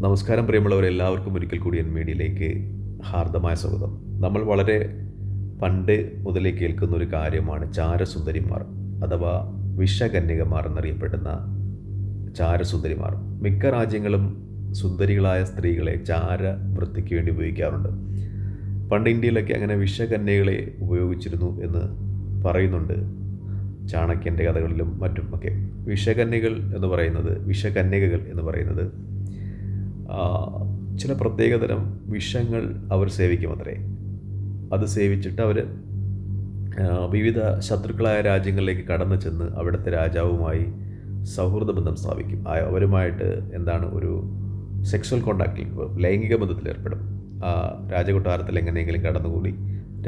നമസ്കാരം പ്രിയമുള്ളവരെല്ലാവർക്കും ഒരിക്കൽ കൂടി എൻ മീഡിയയിലേക്ക് ഹാർദമായ സ്വാഗതം. നമ്മൾ വളരെ പണ്ട് മുതലേ കേൾക്കുന്ന ഒരു കാര്യമാണ് ചാരസുന്ദരിമാർ അഥവാ വിഷകന്യകമാർ എന്നറിയപ്പെടുന്ന ചാരസുന്ദരിമാർ. മിക്ക രാജ്യങ്ങളും സുന്ദരികളായ സ്ത്രീകളെ ചാര വൃത്തിക്ക് വേണ്ടി ഉപയോഗിക്കാറുണ്ട്. പണ്ട് ഇന്ത്യയിലൊക്കെ അങ്ങനെ വിഷകന്യകളെ ഉപയോഗിച്ചിരുന്നു എന്ന് പറയുന്നുണ്ട് ചാണക്യന്റെ കഥകളിലും മറ്റും ഒക്കെ വിഷകന്യകൾ എന്ന് പറയുന്നത് വിഷകന്യകകൾ എന്ന് പറയുന്നത് ചില പ്രത്യേകതരം വിഷങ്ങൾ അവർ സേവിക്കുമത്രേ. അത് സേവിച്ചിട്ട് അവർ വിവിധ ശത്രുക്കളായ രാജ്യങ്ങളിലേക്ക് കടന്നു ചെന്ന് അവിടുത്തെ രാജാവുമായി സൗഹൃദ ബന്ധം സ്ഥാപിക്കും അവരുമായിട്ട് എന്താണ് ഒരു സെക്സ്വൽ കോണ്ടാക്റ്റിൽ ലൈംഗിക ബന്ധത്തിൽ ഏർപ്പെടും. ആ രാജകൊട്ടാരത്തിൽ എങ്ങനെയെങ്കിലും കടന്നുകൂടി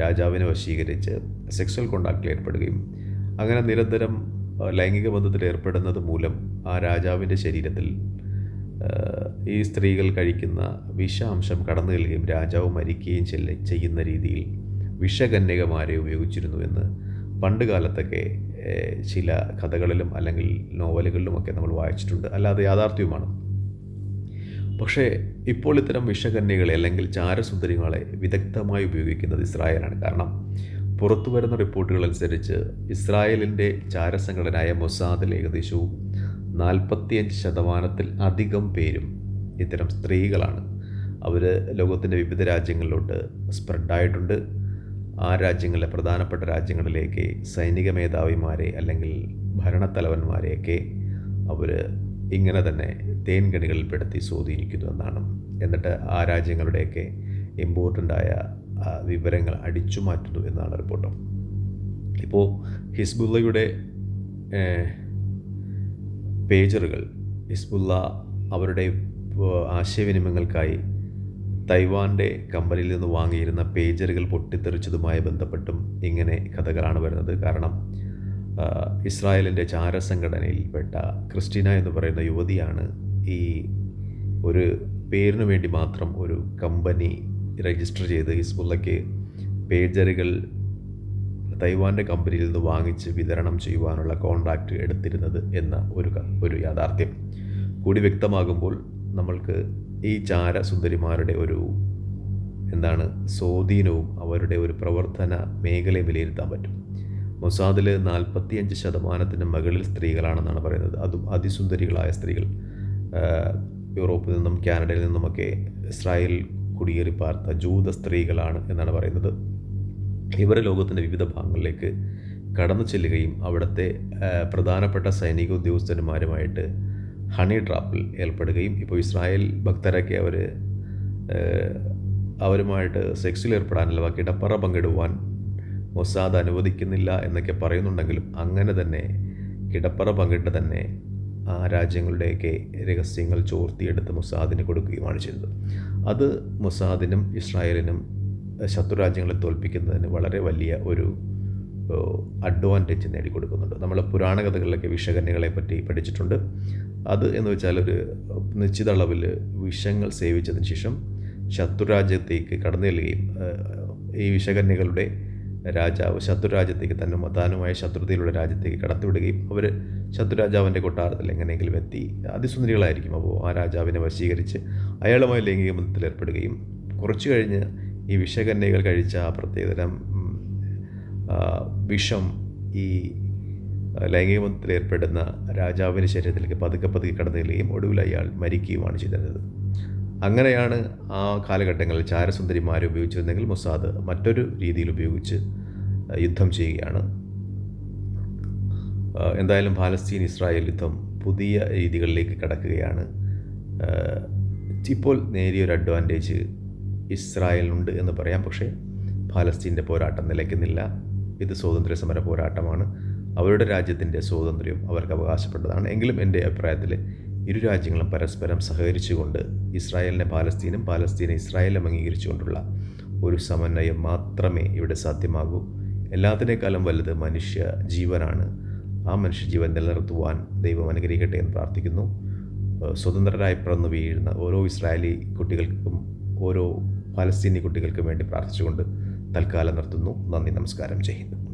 രാജാവിനെ വശീകരിച്ച് സെക്സ്വൽ കോണ്ടാക്റ്റിൽ ഏർപ്പെടുകയും അങ്ങനെ നിരന്തരം ലൈംഗിക ബന്ധത്തിൽ ഏർപ്പെടുന്നത് മൂലം ആ രാജാവിന്റെ ശരീരത്തിൽ ഈ സ്ത്രീകൾ കഴിക്കുന്ന വിഷാംശം കടന്നു ചെല്ലുകയും രാജാവ് മരിക്കുകയും ചെയ്യുന്ന രീതിയിൽ വിഷകന്യകമാരെ ഉപയോഗിച്ചിരുന്നു എന്ന് പണ്ട് കാലത്തൊക്കെ ചില കഥകളിലും അല്ലെങ്കിൽ നോവലുകളിലുമൊക്കെ നമ്മൾ വായിച്ചിട്ടുണ്ട്. അല്ലാതെ യാഥാർത്ഥ്യവുമാണ്. പക്ഷേ ഇപ്പോൾ ഇത്തരം വിഷകന്യകളെ അല്ലെങ്കിൽ ചാരസുന്ദരികളെ വിദഗ്ധമായി ഉപയോഗിക്കുന്നത് ഇസ്രായേലാണ്. കാരണം പുറത്തു വരുന്ന റിപ്പോർട്ടുകൾ അനുസരിച്ച് ഇസ്രായേലിന്റെ ചാരസംഘടനയായ മൊസാദിൽ ഏകദേശവും നാൽപ്പത്തിയഞ്ച് ശതമാനത്തിൽ അധികം പേരും ഇത്തരം സ്ത്രീകളാണ്. അവർ ലോകത്തിന്റെ വിവിധ രാജ്യങ്ങളിലോട്ട് സ്പ്രെഡായിട്ടുണ്ട്. ആ രാജ്യങ്ങളിലെ പ്രധാനപ്പെട്ട രാജ്യങ്ങളിലേക്ക് സൈനിക മേധാവിമാരെ അല്ലെങ്കിൽ ഭരണത്തലവന്മാരെയൊക്കെ അവർ ഇങ്ങനെ തന്നെ തേൻകണികളിൽപ്പെടുത്തി സ്വാധീനിക്കുന്നു എന്നാണ്. എന്നിട്ട് ആ രാജ്യങ്ങളുടെയൊക്കെ ഇമ്പോർട്ടന്റായ വിവരങ്ങൾ അടിച്ചു മാറ്റുന്നു എന്നാണ് റിപ്പോർട്ട്. ഇപ്പോൾ ഹിസ്ബുള്ളയുടെ പേജറുകൾ. ഹിസ്ബുള്ള അവരുടെ ആശയവിനിമയങ്ങൾക്കായി തൈവാന്റെ കമ്പനിയിൽ നിന്ന് വാങ്ങിയിരുന്ന പേജറുകൾ പൊട്ടിത്തെറിച്ചതുമായി ബന്ധപ്പെട്ടും ഇങ്ങനെ കഥകളാണ് വരുന്നത്. കാരണം ഇസ്രായേലിന്റെ ചാരസംഘടനയിൽപ്പെട്ട ക്രിസ്റ്റീന എന്ന് പറയുന്ന യുവതിയാണ് ഈ ഒരു പേരിന് വേണ്ടി മാത്രം ഒരു കമ്പനി രജിസ്റ്റർ ചെയ്ത് ഹിസ്ബുള്ളയ്ക്ക് പേജറുകൾ തൈവാന്റെ കമ്പനിയിൽ നിന്ന് വാങ്ങിച്ച് വിതരണം ചെയ്യുവാനുള്ള കോൺട്രാക്റ്റ് എടുത്തിരുന്നത് എന്ന ഒരു ഒരു യാഥാർത്ഥ്യം. കൂടി വ്യക്തമാകുമ്പോൾ നമ്മൾക്ക് ഈ ചാര സുന്ദരിമാരുടെ ഒരു എന്താണ് സ്വാധീനവും അവരുടെ ഒരു പ്രവർത്തന മേഖലയും വിലയിരുത്താൻ പറ്റും. മൊസാദിൽ നാൽപ്പത്തിയഞ്ച് ശതമാനത്തിന് മകളിൽ സ്ത്രീകളാണെന്നാണ് പറയുന്നത്. അതും അതിസുന്ദരികളായ സ്ത്രീകൾ. യൂറോപ്പിൽ നിന്നും കാനഡയിൽ നിന്നുമൊക്കെ ഇസ്രായേൽ കുടിയേറി പാർത്ത ജൂത സ്ത്രീകളാണ് എന്നാണ് പറയുന്നത്. ഇവർ ലോകത്തിന്റെ വിവിധ ഭാഗങ്ങളിലേക്ക് കടന്നു ചെല്ലുകയും അവിടുത്തെ പ്രധാനപ്പെട്ട സൈനിക ഉദ്യോഗസ്ഥന്മാരുമായിട്ട് ഹണി ട്രാപ്പിൽ ഏർപ്പെടുകയും ഇപ്പോൾ ഇസ്രായേൽ ഭക്തരൊക്കെ അവർ അവരുമായിട്ട് സെക്സിൽ ഏർപ്പെടാനല്ല ബാക്കി ഇടപ്പറ പങ്കിടുവാൻ മൊസാദ് അനുവദിക്കുന്നില്ല എന്നൊക്കെ പറയുന്നുണ്ടെങ്കിലും അങ്ങനെ തന്നെ കിടപ്പറ പങ്കിട്ട് തന്നെ ആ രാജ്യങ്ങളുടെയൊക്കെ രഹസ്യങ്ങൾ ചോർത്തിയെടുത്ത് മൊസാദിന് കൊടുക്കുകയുമാണ് ചെയ്തത്. അത് മൊസാദിനും ഇസ്രായേലിനും ശത്രുരാജ്യങ്ങളെ തോൽപ്പിക്കുന്നതിന് വളരെ വലിയ ഒരു അഡ്വാന്റേജ് നേടിക്കൊടുക്കുന്നുണ്ട്. നമ്മൾ പുരാണ കഥകളിലൊക്കെ വിഷകന്യകളെ പറ്റി പഠിച്ചിട്ടുണ്ട്. അത് എന്ന് വെച്ചാൽ ഒരു നിശ്ചിത അളവിൽ വിഷങ്ങൾ സേവിച്ചതിന് ശേഷം ശത്രുരാജ്യത്തേക്ക് കടന്നു ചെല്ലുകയും ഈ വിഷകന്യകളുടെ രാജാവ് ശത്രുരാജ്യത്തേക്ക് തന്നെ താനുമായ ശത്രുതയിലുള്ള രാജ്യത്തേക്ക് കടത്തിവിടുകയും അവർ ശത്രുരാജാവിന്റെ കൊട്ടാരത്തിൽ എങ്ങനെയെങ്കിലും എത്തി. അതിസുന്ദരികളായിരിക്കും അപ്പോൾ ആ രാജാവിനെ വശീകരിച്ച് അയാളുമായി ലൈംഗിക ബന്ധത്തിൽ ഏർപ്പെടുകയും കുറച്ചു കഴിഞ്ഞ് ഈ വിഷകന്യകൾ കഴിച്ച ആ പ്രത്യേകതരം വിഷം ഈ ലൈംഗിക ഏർപ്പെടുന്ന രാജാവിന്റെ ശരീരത്തിലേക്ക് പതുക്കെ പതുക്കെ കടന്നു ചെല്ലുകയും ഒടുവിൽ അയാൾ മരിക്കുകയുമാണ് ചെയ്തിരുന്നത്. അങ്ങനെയാണ് ആ കാലഘട്ടങ്ങളിൽ ചാരസുന്ദരിമാരെ ഉപയോഗിച്ചിരുന്നെങ്കിൽ മുസാദ് മറ്റൊരു രീതിയിൽ ഉപയോഗിച്ച് യുദ്ധം ചെയ്യുകയാണ്. എന്തായാലും പാലസ്തീൻ ഇസ്രായേൽ യുദ്ധം പുതിയ രീതികളിലേക്ക് കടക്കുകയാണ്. ഇപ്പോൾ നേരിയൊരു അഡ്വാന്റേജ് ഇസ്രായേലിനുണ്ട് എന്ന് പറയാം. പക്ഷേ പാലസ്തീന്റെ പോരാട്ടം നിലയ്ക്കുന്നില്ല. ഇത് സ്വാതന്ത്ര്യ സമര പോരാട്ടമാണ്. അവരുടെ രാജ്യത്തിന്റെ സ്വാതന്ത്ര്യം അവർക്ക് അവകാശപ്പെട്ടതാണ്. എങ്കിലും എന്റെ അഭിപ്രായത്തിൽ ഇരു രാജ്യങ്ങളും പരസ്പരം സഹകരിച്ചുകൊണ്ട് ഇസ്രായേലിനെ പാലസ്തീനും പാലസ്തീനെ ഇസ്രായേലും അംഗീകരിച്ചുകൊണ്ടുള്ള ഒരു സമന്വയം മാത്രമേ ഇവിടെ സാധ്യമാകൂ. എല്ലാത്തിനേക്കാളും വലുത് മനുഷ്യ ജീവനാണ്. ആ മനുഷ്യജീവൻ നിലനിർത്തുവാൻ ദൈവം അനുഗ്രഹിക്കട്ടെ എന്ന് പ്രാർത്ഥിക്കുന്നു. സ്വതന്ത്രരായി പിറന്നു വീഴുന്ന ഓരോ ഇസ്രായേലി കുട്ടികൾക്കും ഓരോ പാലസ്തീനി കുട്ടികൾക്ക് വേണ്ടി പ്രാർത്ഥിച്ചുകൊണ്ട് തൽക്കാലം നിർത്തുന്നു. നന്ദി നമസ്കാരം. ചെയ്യുന്നു